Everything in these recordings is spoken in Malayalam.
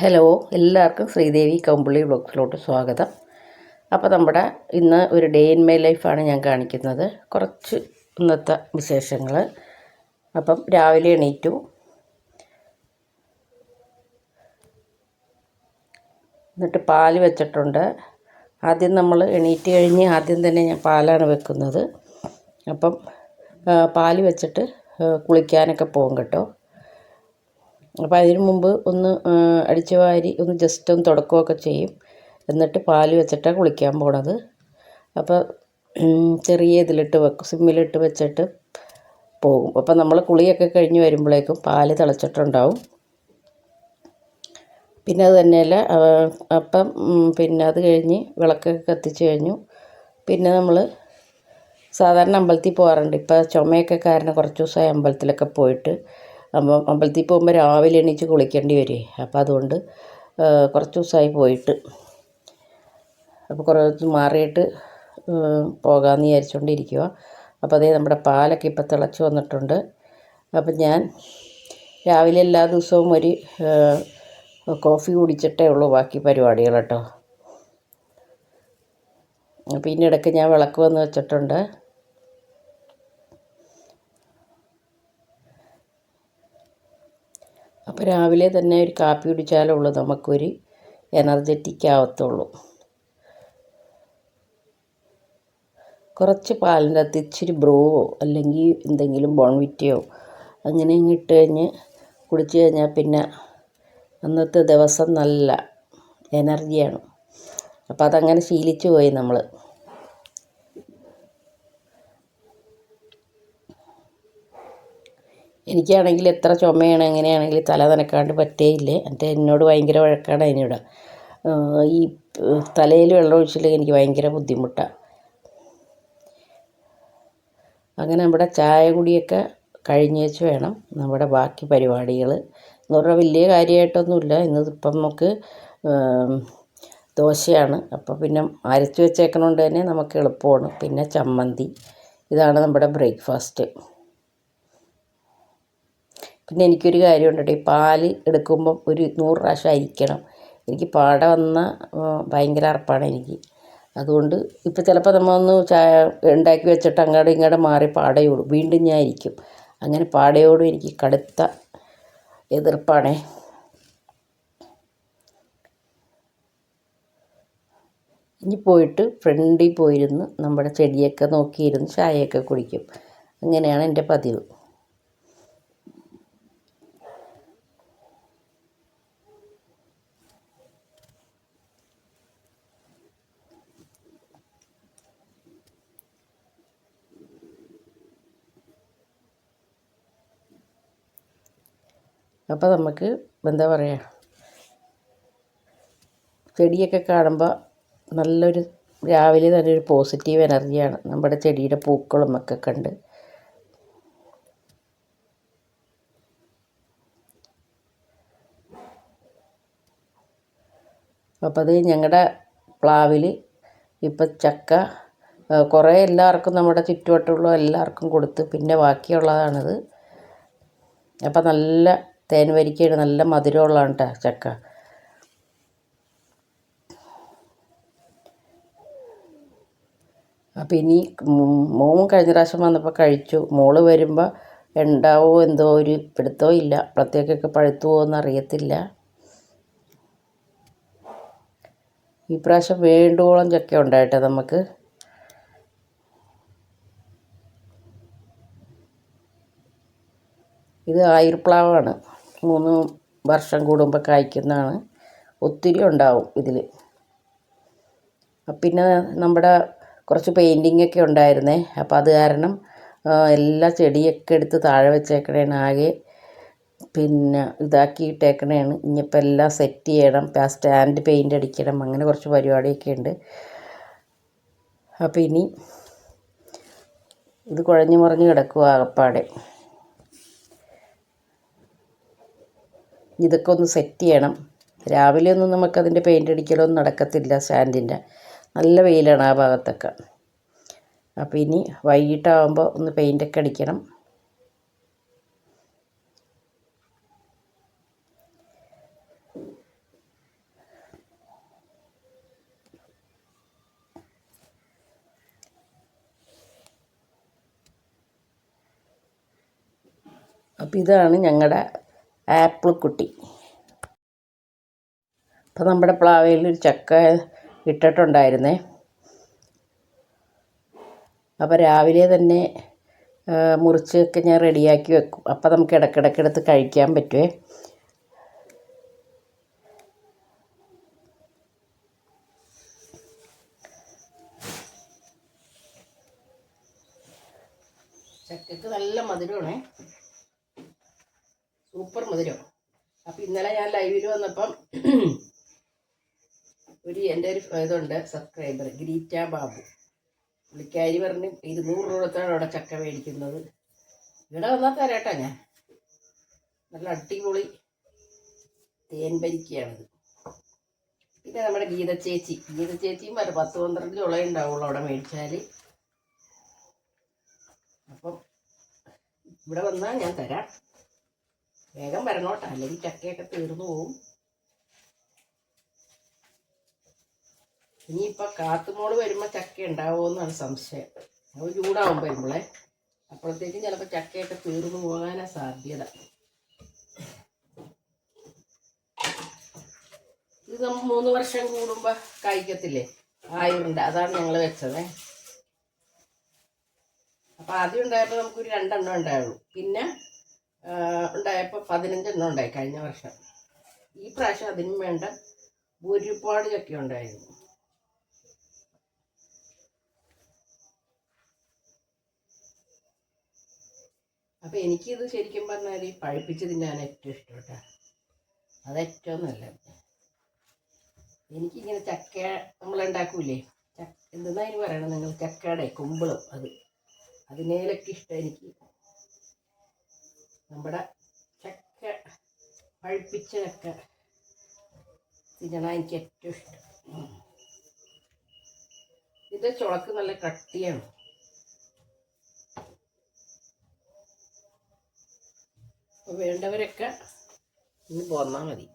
ഹലോ എല്ലാവർക്കും ശ്രീദേവി കമ്പുള്ളി ബ്ലോഗ്സിലോട്ട് സ്വാഗതം. അപ്പോൾ നമ്മുടെ ഇന്ന് ഒരു ഡേ ഇൻ മൈ ലൈഫാണ് ഞാൻ കാണിക്കുന്നത്. കുറച്ച് ഇന്നത്തെ വിശേഷങ്ങൾ. അപ്പം രാവിലെ എണീറ്റു. എന്നിട്ട് പാൽ വെച്ചിട്ടുണ്ട്. ആദ്യം നമ്മൾ എണീറ്റ് കഴിഞ്ഞ് ആദ്യം തന്നെ ഞാൻ പാലാണ് വെക്കുന്നത്. അപ്പം പാൽ വെച്ചിട്ട് കുളിക്കാനൊക്കെ പോകും കേട്ടോ. അപ്പോൾ അതിന് മുമ്പ് ഒന്ന് അടിച്ച് വാരി ഒന്ന് ജസ്റ്റ് ഒന്ന് തുടക്കുകയൊക്കെ ചെയ്യും. എന്നിട്ട് പാൽ വെച്ചിട്ടാണ് കുളിക്കാൻ പോണത്. അപ്പോൾ ചെറിയ ഇതിലിട്ട് വെക്കും. സിമ്മിലിട്ട് വെച്ചിട്ട് പോകും. അപ്പോൾ നമ്മൾ കുളിയൊക്കെ കഴിഞ്ഞ് വരുമ്പോഴേക്കും പാൽ തിളച്ചിട്ടുണ്ടാവും. പിന്നെ അത് തന്നെയല്ല അപ്പം പിന്നെ അത് കഴിഞ്ഞ് വിളക്കൊക്കെ കത്തിച്ച് കഴിഞ്ഞു. പിന്നെ നമ്മൾ സാധാരണ അമ്പലത്തിൽ പോകാറുണ്ട് ഇപ്പോൾ ചുമയൊക്കെ കാരണം കുറച്ച് ദിവസമായി അമ്പലത്തിലൊക്കെ പോയിട്ട്. അപ്പം അമ്പലത്തിൽ പോകുമ്പോൾ രാവിലെ എണീച്ച് കുളിക്കേണ്ടി വരുമേ അപ്പം അതുകൊണ്ട് കുറച്ച് ദിവസമായി പോയിട്ട്. അപ്പോൾ കുറേ മാറിയിട്ട് പോകാമെന്ന് വിചാരിച്ചുകൊണ്ടിരിക്കുക അപ്പോൾ അതേ നമ്മുടെ പാലൊക്കെ ഇപ്പോൾ തിളച്ച് വന്നിട്ടുണ്ട്. അപ്പം ഞാൻ രാവിലെ എല്ലാ ദിവസവും ഒരു കോഫി കുടിച്ചിട്ടേ ഉള്ളൂ ബാക്കി പരിപാടികൾ കേട്ടോ. അപ്പോൾ ഇടയ്ക്ക് ഞാൻ വിളക്ക് വന്ന് വെച്ചിട്ടുണ്ട്. അപ്പോൾ രാവിലെ തന്നെ ഒരു കാപ്പി കുടിച്ചാലേ ഉള്ളൂ നമുക്കൊരു എനർജറ്റിക് ആവത്തുള്ളൂ കുറച്ച് പാലിന്റെ അകത്ത് ഇച്ചിരി ബ്രൂവോ അല്ലെങ്കിൽ എന്തെങ്കിലും ബോൺവിറ്റയോ അങ്ങനെ ഇട്ട് കഴിഞ്ഞ് കുടിച്ച് കഴിഞ്ഞാൽ പിന്നെ അന്നത്തെ ദിവസം നല്ല എനർജിയാണ്. അപ്പോൾ അതങ്ങനെ ശീലിച്ചു പോയി നമ്മൾ എനിക്കാണെങ്കിൽ എത്ര ചുമയാണ് എങ്ങനെയാണെങ്കിൽ തല നനക്കാണ്ട് പറ്റേയില്ല. എന്നിട്ട് എന്നോട് ഭയങ്കര വഴക്കാണ് അതിനോട്. ഈ തലയിൽ വെള്ളം ഒഴിച്ചില്ലെങ്കിൽ എനിക്ക് ഭയങ്കര ബുദ്ധിമുട്ടാണ് അങ്ങനെ നമ്മുടെ ചായ കുടിയൊക്കെ കഴിഞ്ഞേച്ച് വേണം നമ്മുടെ ബാക്കി പരിപാടികൾ. എന്ന് പറഞ്ഞാൽ വലിയ കാര്യമായിട്ടൊന്നുമില്ല. ഇന്നിപ്പം നമുക്ക് ദോശയാണ്. അപ്പോൾ പിന്നെ അരച്ച് വെച്ചേക്കണോണ്ട് തന്നെ നമുക്ക് എളുപ്പമാണ്. പിന്നെ ചമ്മന്തി. ഇതാണ് നമ്മുടെ ബ്രേക്ക്ഫാസ്റ്റ്. പിന്നെ എനിക്കൊരു കാര്യമുണ്ട് ഈ പാൽ എടുക്കുമ്പം ഒരു നൂറ് പ്രാവശ്യം അരിക്കണം. എനിക്ക് പാട വന്ന ആ, ഭയങ്കര അറപ്പാണ് എനിക്ക്. അതുകൊണ്ട് ഇപ്പോൾ ചിലപ്പോൾ നമ്മൾ ഒന്ന് ചായ ഉണ്ടാക്കി വെച്ചിട്ട് അങ്ങോട്ടും ഇങ്ങോട്ടും മാറി പാടയോടും വീണ്ടും ഞാൻ ഇരിക്കും അങ്ങനെ പാടയോടും എനിക്ക് കടുത്ത എതിർപ്പാണേ. ഇനി പോയിട്ട് ഫ്രണ്ടിൽ പോയിരുന്ന് നമ്മുടെ ചെടിയൊക്കെ നോക്കിയിരുന്ന് ചായയൊക്കെ കുടിക്കും. അങ്ങനെയാണ് എന്റെ പതിവ്. അപ്പോൾ നമുക്ക് എന്താ പറയുക ചെടിയൊക്കെ കാണുമ്പോൾ നല്ലൊരു രാവിലെ തന്നെ ഒരു പോസിറ്റീവ് എനർജിയാണ് നമ്മുടെ ചെടിയുടെ പൂക്കളും ഒക്കെ കണ്ട്. അപ്പോൾ അത് ഞങ്ങളുടെ പ്ലാവിൽ ഇപ്പം ചക്ക കുറേ എല്ലാവർക്കും നമ്മുടെ ചുറ്റുവട്ടമുള്ള എല്ലാവർക്കും കൊടുത്ത് പിന്നെ ബാക്കിയുള്ളതാണിത്. അപ്പം നല്ല തേൻ വരിക്കയാണ് നല്ല മധുരമുള്ളതാണ് കേട്ടോ ചക്ക. അപ്പം ഇനി മോൻ കഴിഞ്ഞ പ്രാവശ്യം വന്നപ്പോൾ കഴിച്ചു. മോൾ വരുമ്പോൾ ഉണ്ടാവോ എന്തോ ഒരു പിടുത്തോ ഇല്ല. അപ്പോഴത്തേക്കൊക്കെ പഴുത്തു പോകുമെന്ന് അറിയത്തില്ല. ഈ പ്രാവശ്യം വേണ്ടുവോളം ചക്ക ഉണ്ടായിട്ടെ നമുക്ക് ഇത് ആയുർപ്ലാവാണ്. മൂന്ന് വർഷം കൂടുമ്പോൾ കായ്ക്കുന്നതാണ്. ഒത്തിരി ഉണ്ടാവും ഇതിൽ പിന്നെ നമ്മുടെ കുറച്ച് പെയിന്റിങ് ഒക്കെ ഉണ്ടായിരുന്നേ. അപ്പോൾ അത് കാരണം എല്ലാ ചെടിയൊക്കെ എടുത്ത് താഴെ വെച്ചേക്കണേണ് ആകെ. പിന്നെ ഇതാക്കിയിട്ടേക്കണേണ്. ഇനിയിപ്പോൾ എല്ലാം സെറ്റ് ചെയ്യണം. സ്റ്റാൻഡ് പെയിന്റ് അടിക്കണം. അങ്ങനെ കുറച്ച് പരിപാടിയൊക്കെ ഉണ്ട്. അപ്പോൾ ഇനി ഇത് കുഴഞ്ഞു മറിഞ്ഞ് കിടക്കുക ആകപ്പാടെ. ഇതൊക്കെ ഒന്ന് സെറ്റ് ചെയ്യണം. രാവിലെ ഒന്നും നമുക്കതിന്റെ പെയിന്റ് അടിക്കലൊന്നും നടക്കത്തില്ല സ്റ്റാൻഡിന്റെ നല്ല വെയിലാണ് ആ ഭാഗത്തൊക്കെ. അപ്പോൾ ഇനി വൈകിട്ടാകുമ്പോൾ ഒന്ന് പെയിന്റൊക്കെ അടിക്കണം. അപ്പോൾ ഇതാണ് ഞങ്ങളുടെ ആപ്പിൾ കുട്ടി അപ്പോൾ നമ്മുടെ പ്ലാവയിൽ ഒരു ചക്ക ഇട്ടിട്ടുണ്ടായിരുന്നേ. അപ്പോൾ രാവിലെ തന്നെ മുറിച്ചൊക്കെ ഞാൻ റെഡിയാക്കി വെക്കും. അപ്പോൾ നമുക്ക് ഇടയ്ക്കിടയ്ക്ക് എടുത്ത് കഴിക്കാൻ പറ്റുമേ ചക്കക്ക് നല്ല മധുരമാണേ. സൂപ്പർ മധുരം. അപ്പം ഇന്നലെ ഞാൻ ലൈവിൽ വന്നപ്പം ഒരു എന്റെ ഒരു ഇതുണ്ട് സബ്സ്ക്രൈബർ ഗ്രീറ്റ ബാബു. പുള്ളിക്കാരി പറഞ്ഞ് ഇരുന്നൂറ് രൂപത്താണ് അവിടെ ചക്ക മേടിക്കുന്നത്. ഇവിടെ വന്നാൽ തരാട്ടാ ഞാൻ. നല്ല അടിപൊളി തേൻ പരിക്കുകയാണിത് പിന്നെ നമ്മുടെ ഗീത ചേച്ചി. ഗീത ചേച്ചിയും വരെ പത്ത് പന്ത്രണ്ട് ചുള ഉണ്ടാവുള്ളൂ അവിടെ മേടിച്ചാൽ അപ്പം ഇവിടെ വന്നാൽ ഞാൻ തരാം. വേഗം വരണോട്ടോ. അല്ലെങ്കിൽ ചക്കയൊക്കെ തീർന്നു പോവും. ഇനിയിപ്പോൾ കാത്തുമോൾ വരുമ്പോൾ ചക്ക ഉണ്ടാവുമെന്നാണ് സംശയം. അത് ചൂടാവും വരുമ്പോളേ. അപ്പോഴത്തേക്കും ചിലപ്പോൾ ചക്കയൊക്കെ തീർന്നു പോകാനാ സാധ്യത. ഇത് മൂന്ന് വർഷം കൂടുമ്പോൾ കായ്ക്കത്തില്ലേ? ആയുണ്ട്. അതാണ് ഞങ്ങൾ വെച്ചത്. അപ്പം ആദ്യം ഉണ്ടായപ്പോൾ നമുക്കൊരു രണ്ടെണ്ണം ഉണ്ടായുള്ളൂ. പിന്നെ ഉണ്ടായപ്പോൾ പതിനഞ്ചെണ്ണം ഉണ്ടായി കഴിഞ്ഞ വർഷം. ഈ പ്രാവശ്യം അതിനും വേണ്ട ഒരുപാട് ചക്ക ഉണ്ടായിരുന്നു. അപ്പം എനിക്കിത് ശരിക്കും പറഞ്ഞാൽ ഈ പഴുപ്പിച്ച് തിന്നാൻ ഏറ്റവും ഇഷ്ടം കേട്ടോ. അത് ഏറ്റവും നല്ലത്. എനിക്കിങ്ങനെ ചക്ക നമ്മളുണ്ടാക്കൂലേ ചക്ക അതിന് പറയണം നിങ്ങൾ ചക്കയുടെ കുമ്പളം അത്. അതിനേലൊക്കെ ഇഷ്ടം എനിക്ക്. നമ്മുടെ ചക്ക പഴുപ്പിച്ച ചക്ക തിന്നണ എനിക്ക് ഏറ്റവും ഇഷ്ടം. ഇത് ചുളക്ക് നല്ല കട്ടിയാണ് വേണ്ടവരൊക്കെ ഇന്ന് പോന്നാൽ മതി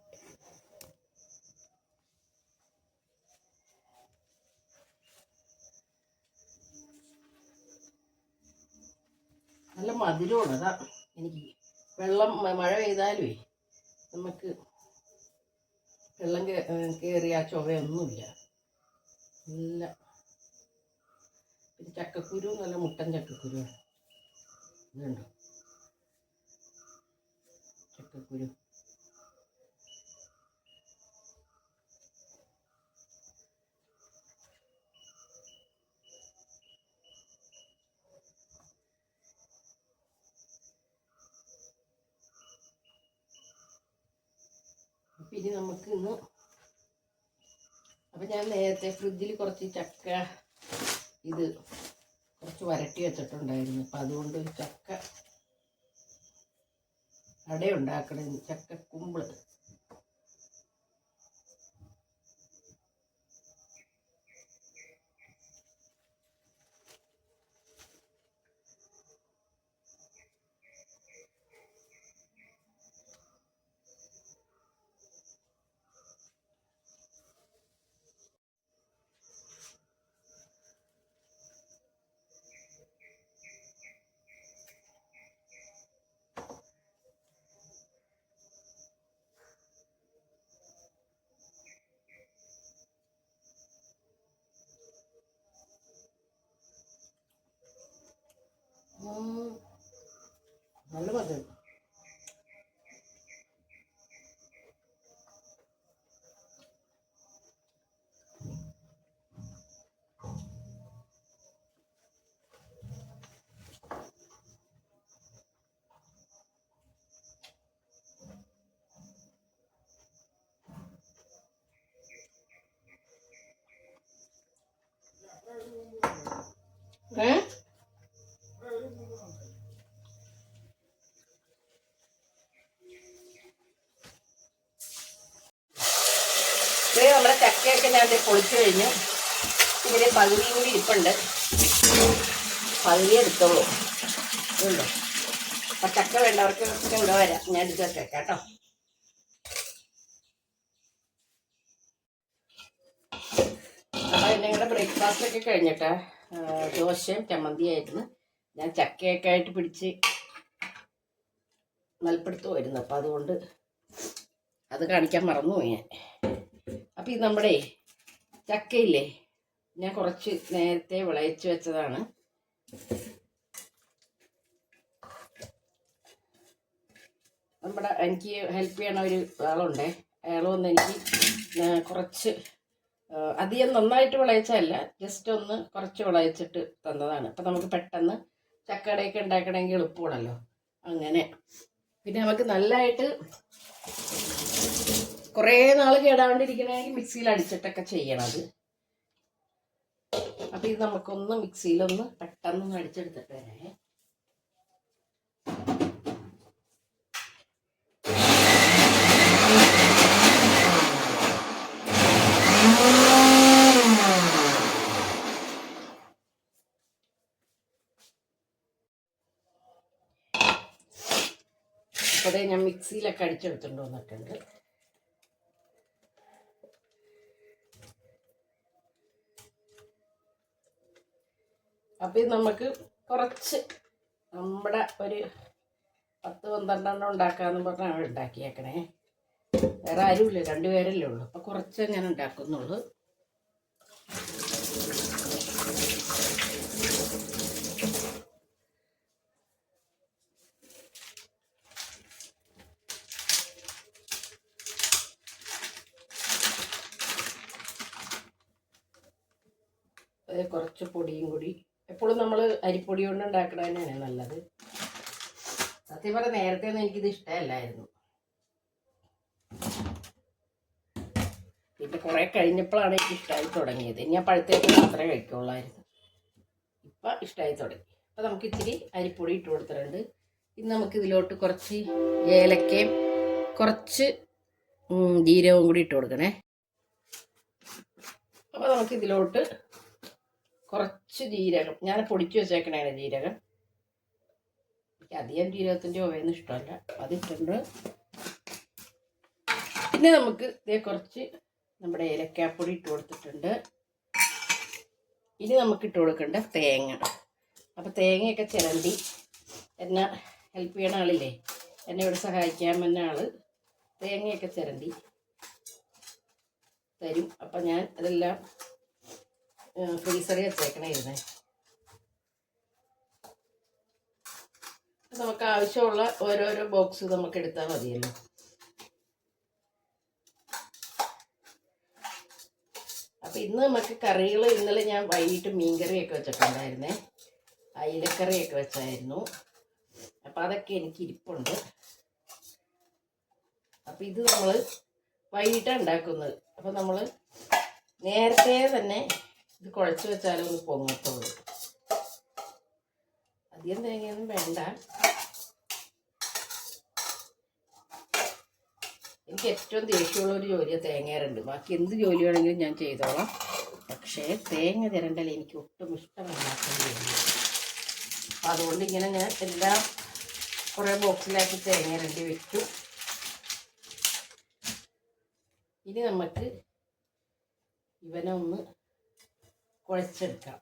നല്ല മധുരമാണ് അതാ എനിക്ക് വെള്ളം മഴ പെയ്താലുമേ നമുക്ക് വെള്ളം കയറിയ ആ ചുവയൊന്നുമില്ല. നല്ല പിന്നെ ചക്കക്കുരു നല്ല മുട്ടൻ ചക്കക്കുരുവാണ് ഇതുണ്ടോ? ചക്കക്കുരു. ഇനി നമുക്ക് ഇന്ന് അപ്പം ഞാൻ നേരത്തെ ഫ്രിഡ്ജിൽ കുറച്ച് ചക്ക ഇത് കുറച്ച് വരട്ടി വെച്ചിട്ടുണ്ടായിരുന്നു. അപ്പം അതുകൊണ്ട് ചക്ക അട ഉണ്ടാക്കണം ചക്ക കുമ്പിൾ ഉം. നല്ല മധുരം ഏ ഇത് നമ്മുടെ ചക്കയൊക്കെ ഞാൻ പൊളിച്ചു കഴിഞ്ഞു. ഇതിൽ പകുതി കൂടി ഇരിപ്പുണ്ട്. പകുതി എടുത്തോളൂ. ഉണ്ടോ? അപ്പൊ ചക്ക വേണ്ടവർക്ക് ഇവിടെ വരാം. ഞാൻ എടുത്ത് വെച്ചേക്കാം കേട്ടോ അപ്പൊ ഞങ്ങളുടെ കഴിഞ്ഞിട്ട് ദോശയും ചമ്മന്തിയായിരുന്നു. ഞാൻ ചക്കയൊക്കെ ആയിട്ട് പിടിച്ച് നൽപ്പെടുത്ത് വരുന്നു അപ്പം അതുകൊണ്ട് അത് കാണിക്കാൻ മറന്നുപോയി ഞാൻ. അപ്പം ഇത് നമ്മുടെ ചക്കയില്ലേ ഞാൻ കുറച്ച് നേരത്തെ വിളയിച്ച് വെച്ചതാണ്. നമ്മുടെ എനിക്ക് ഹെൽപ്പ് ചെയ്യണ ഒരു ആളുണ്ടേ അയാൾ എനിക്ക് കുറച്ച് അധികം നന്നായിട്ട് വിളയിച്ചതല്ല ജസ്റ്റ് ഒന്ന് കുറച്ച് വിളയിച്ചിട്ട് തന്നതാണ്. അപ്പം നമുക്ക് പെട്ടെന്ന് ചക്കടയൊക്കെ ഉണ്ടാക്കണമെങ്കിൽ എളുപ്പമാണല്ലോ. അങ്ങനെ. പിന്നെ നമുക്ക് നല്ലതായിട്ട് കുറേ നാൾ കേടാണ്ടിരിക്കണമെങ്കിൽ മിക്സിയിൽ അടിച്ചിട്ടൊക്കെ ചെയ്യണം അത്. അപ്പം ഇത് നമുക്കൊന്ന് മിക്സിയിലൊന്ന് പെട്ടെന്ന് അടിച്ചെടുത്തിട്ട്. അപ്പോൾ അതേ ഞാൻ മിക്സിയിലൊക്കെ അടിച്ചെടുത്തുകൊണ്ട് വന്നിട്ടുണ്ട് അപ്പം നമുക്ക് കുറച്ച് നമ്മുടെ ഒരു പത്ത് പന്ത്രണ്ടെണ്ണം ഉണ്ടാക്കാമെന്ന് പറഞ്ഞാണ് ഉണ്ടാക്കിയേക്കണേ. വേറെ ആരുമില്ല രണ്ടുപേരല്ലേ ഉള്ളൂ. അപ്പം കുറച്ച് ഞാൻ ഉണ്ടാക്കുന്നുള്ളൂ അത് കുറച്ച് പൊടിയും കൂടി എപ്പോഴും നമ്മൾ അരിപ്പൊടി കൊണ്ട് ഉണ്ടാക്കണ തന്നെയാണ് നല്ലത്. സത്യം പറഞ്ഞാൽ നേരത്തെ ഒന്നും എനിക്കിത് ഇഷ്ടമല്ലായിരുന്നു. പിന്നെ കുറെ കഴിഞ്ഞപ്പോഴാണ് എനിക്ക് ഇഷ്ടമായി തുടങ്ങിയത്. ഇനി ഞാൻ പഴുത്തേക്ക് മാത്രമേ കഴിക്കുള്ളായിരുന്നു. ഇപ്പം ഇഷ്ടമായി തുടങ്ങി. അപ്പം നമുക്ക് ഇച്ചിരി അരിപ്പൊടി ഇട്ട് കൊടുത്തിട്ടുണ്ട്. ഇനി നമുക്ക് ഇതിലോട്ട് കുറച്ച് ഏലക്കയും കുറച്ച് ജീരകവും കൂടി ഇട്ട് കൊടുക്കണേ. അപ്പോൾ നമുക്ക് ഇതിലോട്ട് കുറച്ച് ജീരകം. ഞാൻ പൊടിച്ചു വെച്ചേക്കണേണ് ജീരകം. എനിക്ക് അധികം ജീരകത്തിന്റെ ഓവയൊന്നും ഇഷ്ടമല്ല. അതിട്ടുണ്ട് പിന്നെ നമുക്ക് ഇതേ കുറച്ച് നമ്മുടെ ഏലക്കാപ്പൊടി ഇട്ട് കൊടുത്തിട്ടുണ്ട്. ഇനി നമുക്ക് ഇട്ട് കൊടുക്കേണ്ട തേങ്ങ. അപ്പോൾ തേങ്ങയൊക്കെ ചിരണ്ടി എന്നെ ഹെൽപ്പ് ചെയ്യണ ആളില്ലേ? എന്നെ ഇവിടെ സഹായിക്കാൻ വന്ന ആൾ തേങ്ങയൊക്കെ ചിരണ്ടി തരും. അപ്പം ഞാൻ അതെല്ലാം ഫ്രീസറിൽ വെച്ചേക്കണായിരുന്നേ. നമുക്ക് ആവശ്യമുള്ള ഓരോരോ ബോക്സ് നമുക്ക് എടുത്താൽ മതിയല്ലോ. അപ്പൊ ഇന്ന് നമുക്ക് കറികൾ ഇന്നലെ ഞാൻ വൈകിട്ട് മീൻകറിയൊക്കെ വെച്ചിട്ടുണ്ടായിരുന്നേ. അയിലക്കറിയൊക്കെ വെച്ചായിരുന്നു. അപ്പൊ അതൊക്കെ എനിക്ക് ഇരിപ്പുണ്ട്. അപ്പൊ ഇത് നമ്മൾ വൈകിട്ടാണ് ഉണ്ടാക്കുന്നത്. അപ്പൊ നമ്മൾ നേരത്തെ തന്നെ ഇത് കുഴച്ച് വെച്ചാലേ ഒന്ന് പൊങ്ങത്തുള്ളൂ അധികം തേങ്ങയൊന്നും വേണ്ട. എനിക്ക് ഏറ്റവും ദേഷ്യമുള്ള ഒരു ജോലിയാണ് തേങ്ങയറുണ്ട് ബാക്കി എന്ത് ജോലി വേണമെങ്കിലും ഞാൻ ചെയ്തോളാം. പക്ഷേ തേങ്ങ തിരണ്ടൽ എനിക്ക് ഒട്ടും ഇഷ്ടമല്ലാത്ത അപ്പം അതുകൊണ്ട് ഇങ്ങനെ ഞാൻ എല്ലാം കുറേ ബോക്സിലാക്കി തേങ്ങ രണ്ടി വെച്ചു. ഇനി നമുക്ക് ഇവനെ ഒന്ന് കുഴച്ചെടുക്കാം.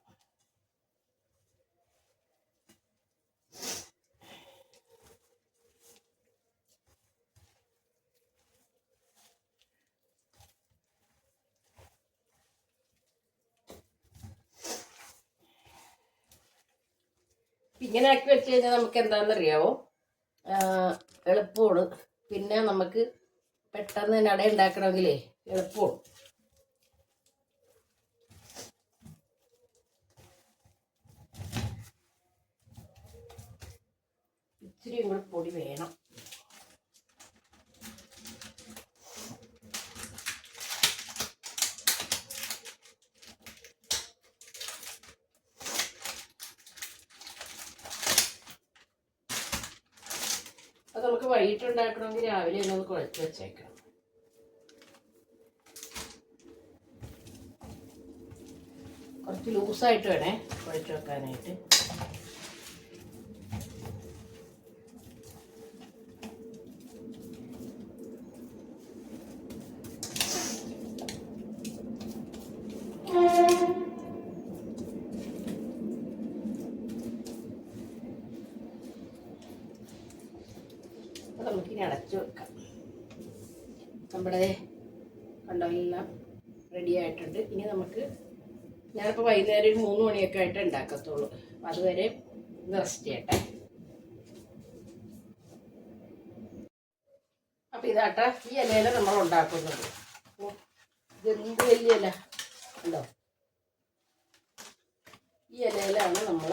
ഇങ്ങനെ ആക്കി വെച്ച് കഴിഞ്ഞാൽ നമുക്ക് എന്താണെന്നറിയാവോ എളുപ്പമാണ്. പിന്നെ നമുക്ക് പെട്ടെന്ന് നട ഉണ്ടാക്കണമെങ്കിലേ എളുപ്പമാണ് ഇച്ചിരി കൂടെ പൊടി വേണം. അത് നമുക്ക് വൈകിട്ട് ഉണ്ടാക്കണമെങ്കിൽ രാവിലെ തന്നെ അത് കുഴച്ച് വെച്ചേക്കണം. കുറച്ച് ലൂസായിട്ട് വേണേ കുഴച്ച് വെക്കാനായിട്ട്. നമ്മുടെ കണ്ടോ എല്ലാം റെഡി ആയിട്ടുണ്ട്. ഇനി നമുക്ക് ഞാനിപ്പോൾ വൈകുന്നേരം ഒരു മൂന്ന് മണിയൊക്കെ ആയിട്ട് ഉണ്ടാക്കത്തുള്ളൂ. അതുവരെ റെസ്റ്റ് ചെയ്യട്ടെ. അപ്പം ഇതാട്ട ഈ ഇലയില നമ്മൾ ഉണ്ടാക്കുന്നത്. ഇതെന്ത് വലിയ ഇല? ഉണ്ടോ ഈ ഇലയിലാണ് നമ്മൾ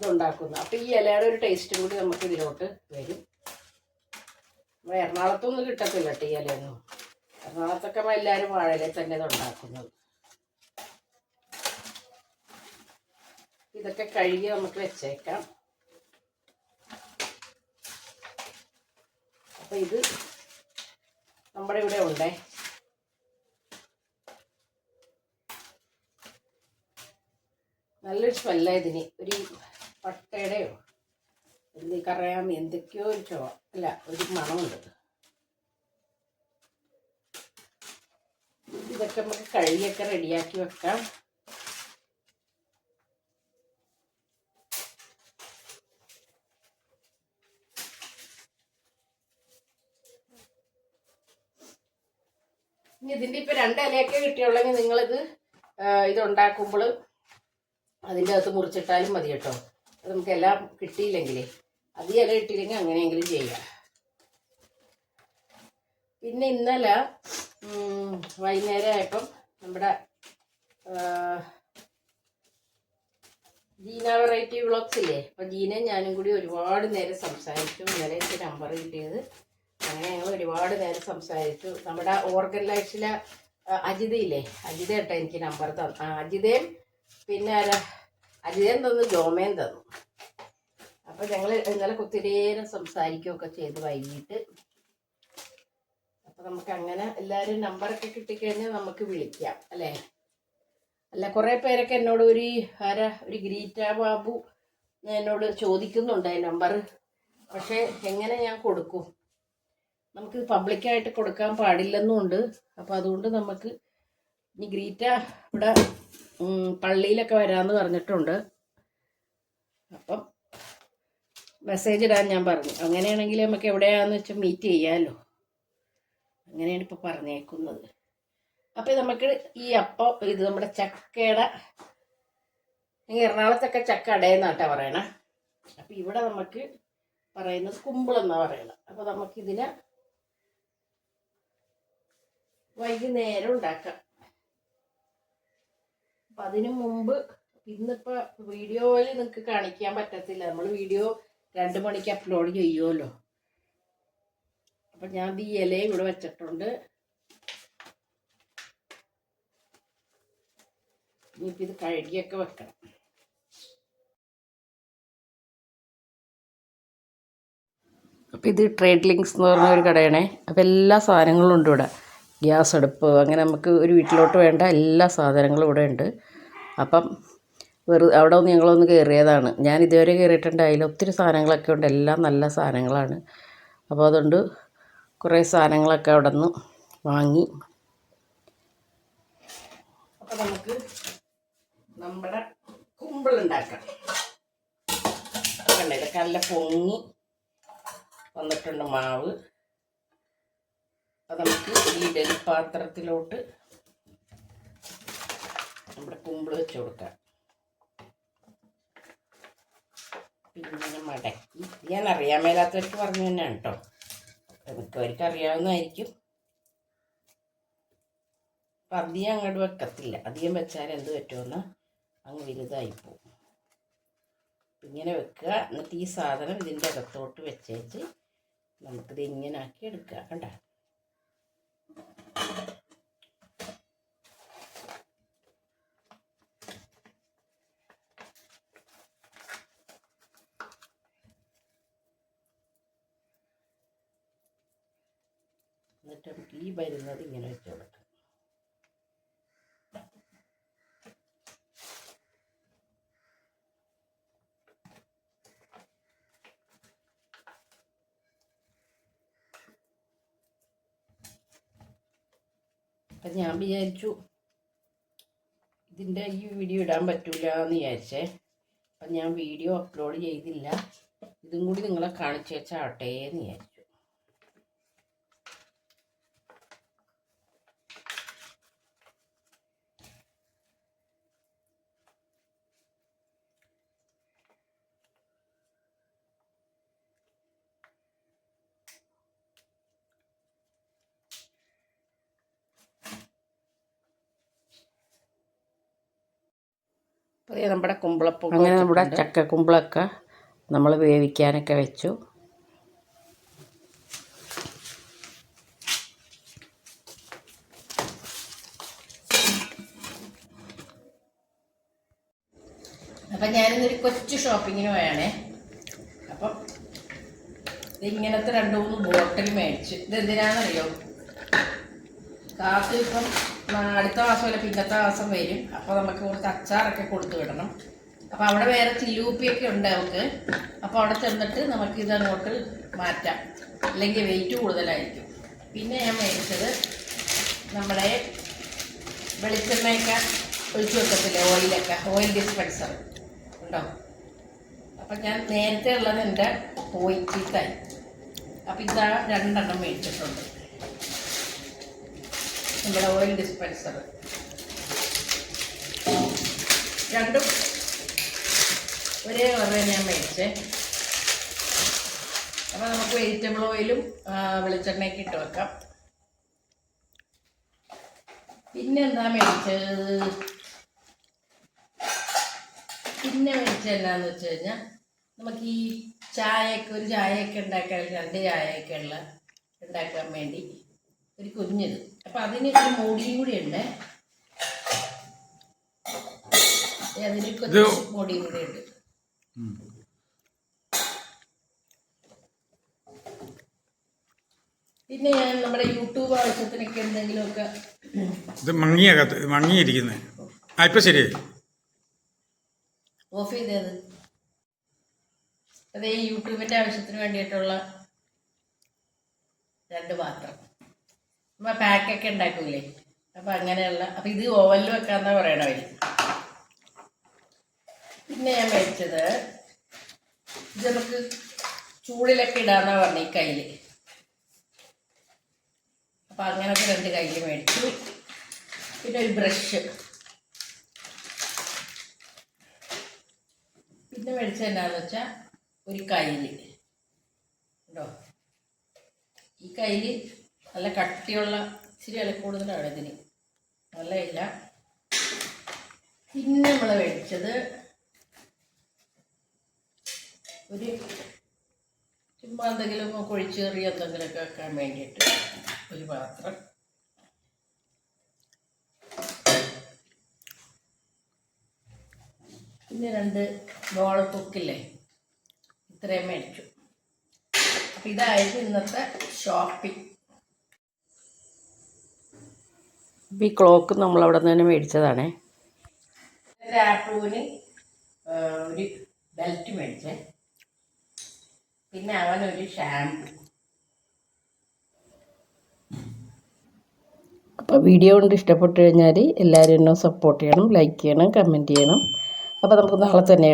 ഇതുണ്ടാക്കുന്നത് അപ്പം ഈ ഇലയുടെ ഒരു ടേസ്റ്റും കൂടി നമുക്ക് ഇതിലോട്ട് വരും. അപ്പോൾ എറണാകുളത്തൊന്നും കിട്ടത്തില്ല ടീയലൊന്നും എറണാകുളത്തൊക്കെ എല്ലാവരും വാഴയില തന്നെ ഉണ്ടാക്കുന്നത്. ഇതൊക്കെ കഴുകി നമുക്ക് വെച്ചേക്കാം. അപ്പൊ ഇത് നമ്മുടെ ഇവിടെ ഉണ്ടേ. നല്ലൊരു സ്മെല്ല ഇതിന്. ഒരു പട്ടയുടെയോ? എന്ത് കറയാൻ എന്തൊക്കെയോ ഒരു ചോ അല്ല ഒരു മണമുണ്ട്. ഇതൊക്കെ നമുക്ക് കഴുകിയൊക്കെ റെഡിയാക്കി വെക്കാം. ഇനി ഇതിന്റെ ഇപ്പൊ രണ്ട് ഇലയൊക്കെ കിട്ടിയുള്ളെങ്കിൽ നിങ്ങളിത് ഇതുണ്ടാക്കുമ്പോൾ അതിന്റെ അകത്ത് മുറിച്ചിട്ടാലും മതി കേട്ടോ. അത് നമുക്ക് എല്ലാം കിട്ടിയില്ലെങ്കിലേ. അധികം ഇല ഇട്ടില്ലെങ്കിൽ അങ്ങനെയെങ്കിലും ചെയ്യാം. പിന്നെ ഇന്നലെ വൈകുന്നേരം ആയപ്പം നമ്മുടെ ജീന വെറൈറ്റി വ്ളോഗ്സ് ഇല്ലേ? അപ്പം ജീനയും ഞാനും കൂടി ഒരുപാട് നേരം സംസാരിച്ചു. ഇന്നലെ എനിക്ക് നമ്പർ കിട്ടിയത്. അങ്ങനെ ഞങ്ങൾ ഒരുപാട് നേരം സംസാരിച്ചു. നമ്മുടെ ഓർഗൻ ലൈഫിലെ അജിതയില്ലേ അജിത കേട്ടോ എനിക്ക് നമ്പർ തന്നു. അജിതയും പിന്നെ അജിതയും തന്നു ജോമയും തന്നു. അപ്പം ഞങ്ങൾ ഇന്നലെ ഒത്തിരിയേരം സംസാരിക്കുകയൊക്കെ ചെയ്ത് വൈകിട്ട്. അപ്പം നമുക്ക് അങ്ങനെ എല്ലാവരും നമ്പറൊക്കെ കിട്ടിക്കഴിഞ്ഞാൽ നമുക്ക് വിളിക്കാം അല്ലേ? അല്ല കുറേ പേരൊക്കെ എന്നോട് ഒരു ആരാ ഒരു ഗ്രീറ്റ ബാബു എന്നോട് ചോദിക്കുന്നുണ്ട് ഈ നമ്പർ പക്ഷേ എങ്ങനെ ഞാൻ കൊടുക്കും? നമുക്ക് പബ്ലിക്കായിട്ട് കൊടുക്കാൻ പാടില്ലെന്നും ഉണ്ട് അപ്പോൾ അതുകൊണ്ട് നമുക്ക് ഇനി ഗ്രീറ്റ ഇവിടെ പള്ളിയിലൊക്കെ വരാമെന്ന് പറഞ്ഞിട്ടുണ്ട്. അപ്പം മെസ്സേജ് ഇടാൻ ഞാൻ പറഞ്ഞു. അങ്ങനെയാണെങ്കിൽ നമുക്ക് എവിടെയാന്ന് വെച്ചാൽ മീറ്റ് ചെയ്യാമല്ലോ അങ്ങനെയാണ് ഇപ്പോൾ പറഞ്ഞേക്കുന്നത്. അപ്പോൾ നമുക്ക് ഈ അപ്പം ഇത് നമ്മുടെ ചക്കയുടെ ഈ എറണാകുളത്തൊക്കെ ചക്ക അടയെന്നാട്ടാ പറയണേ. അപ്പം ഇവിടെ നമുക്ക് പറയുന്നത് കുമ്പിളെന്നാ പറയണത് അപ്പം നമുക്കിതിനെ വൈകുന്നേരം ഉണ്ടാക്കാം. അപ്പം അതിനു മുമ്പ് ഇന്നിപ്പോൾ വീഡിയോയിൽ നിങ്ങൾക്ക് കാണിക്കാൻ പറ്റത്തില്ല. നമ്മൾ വീഡിയോ രണ്ട് മണിക്ക് അപ്ലോഡ് ചെയ്യുമല്ലോ അപ്പം ഞാൻ ഈ ഇലയും ഇവിടെ വെച്ചിട്ടുണ്ട്. ഇനിയിപ്പോൾ ഇത് കഴുകിയൊക്കെ വെക്കണം. അപ്പോൾ ഇത് ട്രേഡ് ലിങ്ക്സ് എന്ന് പറഞ്ഞ ഒരു കടയാണേ. അപ്പോൾ എല്ലാ സാധനങ്ങളും ഉണ്ട് ഇവിടെ. ഗ്യാസ് അടുപ്പ് അങ്ങനെ നമുക്ക് ഒരു വീട്ടിലോട്ട് വേണ്ട എല്ലാ സാധനങ്ങളും ഇവിടെ ഉണ്ട്. അപ്പം വെറു അവിടെ ഒന്ന് ഞങ്ങളൊന്ന് കയറിയതാണ് ഞാൻ ഇതുവരെ കയറിയിട്ടുണ്ടായില്ല ഒത്തിരി സാധനങ്ങളൊക്കെ ഉണ്ട്. എല്ലാം നല്ല സാധനങ്ങളാണ്. അപ്പോൾ അതുകൊണ്ട് കുറേ സാധനങ്ങളൊക്കെ അവിടെ നിന്ന് വാങ്ങി. അപ്പോൾ നമുക്ക് നമ്മുടെ കുമ്പിളുണ്ടാക്കാം ഇതൊക്കെ നല്ല പൊങ്ങി വന്നിട്ടുണ്ട് മാവ്. അപ്പം നമുക്ക് ഈ ഇഡലി പാത്രത്തിലോട്ട് നമ്മുടെ കുമ്പിൾ വെച്ച് കൊടുക്കാം. പിന്നെ മടക്കി. ഞാൻ അറിയാൻ മേലാത്തവർക്ക് പറഞ്ഞു തന്നെയാണ് കേട്ടോ മിക്കവർക്ക് അറിയാവുന്നതായിരിക്കും. അപ്പം അധികം അങ്ങോട്ട് വെക്കത്തില്ല. അധികം വെച്ചാൽ എന്ത് പറ്റുമെന്ന് അങ്ങ് വലുതായി പോകും ഇങ്ങനെ വെക്കുക. എന്നിട്ട് ഈ സാധനം ഇതിന്റെ അകത്തോട്ട് വെച്ചേച്ച് നമുക്കിത് ഇങ്ങനെ ആക്കി എടുക്കുക. കണ്ട എന്നിട്ട് നമുക്ക് ഈ വരുന്നത് ഇങ്ങനെ വെച്ച് കൊടുക്കാം അപ്പം ഞാൻ വിചാരിച്ചു ഇതിന്റെ ഈ വീഡിയോ ഇടാൻ പറ്റൂല എന്ന് വിചാരിച്ചേ. അപ്പം ഞാൻ വീഡിയോ അപ്ലോഡ് ചെയ്തില്ല. ഇതും കൂടി നിങ്ങളെ കാണിച്ചു വെച്ചാട്ടെ എന്ന് വിചാരിച്ചു. അതേ നമ്മുടെ കുമ്പളപ്പം അങ്ങനെ നമ്മുടെ ചക്ക കുമ്പളൊക്കെ നമ്മൾ വേവിക്കാനൊക്കെ വെച്ചു. അപ്പം ഞാനിന്നൊരു കൊച്ചു ഷോപ്പിങ്ങിന് പോയാണേ. അപ്പം ഇങ്ങനത്തെ രണ്ട് മൂന്ന് ബോട്ടിൽ മേടിച്ച്. ഇതെന്തിനാണെന്നറിയോ? കാത്തു ഇപ്പം അടുത്ത മാസം അല്ല പിന്നത്തെ മാസം വരും. അപ്പോൾ നമുക്ക് കുറച്ച് അച്ചാറൊക്കെ കൊടുത്തു വിടണം. അപ്പോൾ അവിടെ വേറെ ചില്ലൂപ്പിയൊക്കെ ഉണ്ട് നമുക്ക് അപ്പോൾ അവിടെ ചെന്നിട്ട് നമുക്ക് ഇതങ്ങോട്ട് മാറ്റാം. അല്ലെങ്കിൽ വെയിറ്റ് കൂടുതലായിരിക്കും. പിന്നെ ഞാൻ മേടിച്ചത് നമ്മുടെ വെളിച്ചെണ്ണയൊക്കെ ഒഴിച്ചു വെക്കത്തില്ലേ? ഓയിലൊക്കെ. Oil dispenser. ഉണ്ടോ? അപ്പം ഞാൻ നേരത്തെ ഉള്ളത് എന്റെ പോയി ചീത്തായി അപ്പം ഇതാ രണ്ടെണ്ണം മേടിച്ചിട്ടുണ്ട്. നമ്മുടെ ഓയിൽ ഡിസ്പെൻസർ രണ്ടും ഒരേ ഒരേ ഞാൻ മേടിച്ചേ. അപ്പോൾ നമുക്ക് വെജിറ്റബിൾ ഓയിലും വെളിച്ചെണ്ണയൊക്കെ ഇട്ട് വെക്കാം. പിന്നെ എന്താ മേടിച്ചത്? പിന്നെ മേടിച്ചത് എന്താണെന്ന് വെച്ച് കഴിഞ്ഞാൽ നമുക്ക് ഈ ചായയൊക്കെ ഒരു ചായയൊക്കെ ഉണ്ടാക്കാൻ രണ്ട് ചായയൊക്കെ ഉള്ള ഉണ്ടാക്കാൻ വേണ്ടി ഒരു കുഞ്ഞിത്. അപ്പം അതിന് ഒരു മൂടിയും കൂടി ഉണ്ട് അതിന് മൂടിയും കൂടി ഉണ്ട് പിന്നെ ഞാൻ നമ്മുടെ യൂട്യൂബ് ആവശ്യത്തിനൊക്കെ എന്തെങ്കിലുമൊക്കെ ഇത് മങ്ങിയ കത്ത് മങ്ങിയിരിക്കുന്നത് ആ ഇപ്പം ശരിയായി ഓഫ് ചെയ്തത് അതെ. യൂട്യൂബിന്റെ യൂട്യൂബിന്റെ ആവശ്യത്തിന് വേണ്ടിയിട്ടുള്ള രണ്ട് പാത്രം. നമ്മൾ പാക്കൊക്കെ ഉണ്ടാക്കൂലേ? അപ്പം അങ്ങനെയുള്ള അപ്പം ഇത് ഓവനിൽ വെക്കാന്നാ വരും പിന്നെ ഞാൻ മേടിച്ചത് ഇത് നമുക്ക് ചൂടിലൊക്കെ ഇടാന്നാ പറഞ്ഞ ഈ കയ്യിൽ അപ്പം അങ്ങനത്തെ രണ്ട് കയ്യിൽ മേടിച്ചു. പിന്നെ ഒരു ബ്രഷ് പിന്നെ മേടിച്ചത് വെച്ചാൽ ഒരു കയ്യിൽ കേട്ടോ ഈ കയ്യിൽ നല്ല കട്ടിയുള്ള ഇച്ചിരി വില കൂടുതലാണ് ഇതിന്. നല്ല ഇല്ല പിന്നെ നമ്മൾ മേടിച്ചത് ഒരു ചുമ്മാ എന്തെങ്കിലും കൊഴിച്ചേറിയ എന്തെങ്കിലുമൊക്കെ വെക്കാൻ വേണ്ടിയിട്ട് ഒരു പാത്രം. പിന്നെ രണ്ട് ബോള കുക്കില്ലേ? ഇത്രയും മേടിച്ചു. അപ്പം ഇതായിരുന്നു ഇന്നത്തെ ഷോപ്പിംഗ്. ഈ ക്ലോക്ക് നമ്മൾ അവിടെ നിന്ന് തന്നെ മേടിച്ചതാണേ ആപ്പുവിന് ഒരു ബെൽറ്റ് മേടിച്ചേ. പിന്നെ അവനൊരു ഷാമ്പു അപ്പോൾ വീഡിയോ കൊണ്ട് ഇഷ്ടപ്പെട്ടു കഴിഞ്ഞാൽ എല്ലാവരും എന്നെ സപ്പോർട്ട് ചെയ്യണം ലൈക്ക് ചെയ്യണം കമന്റ് ചെയ്യണം. അപ്പോൾ നമുക്ക് നാളെ തന്നെ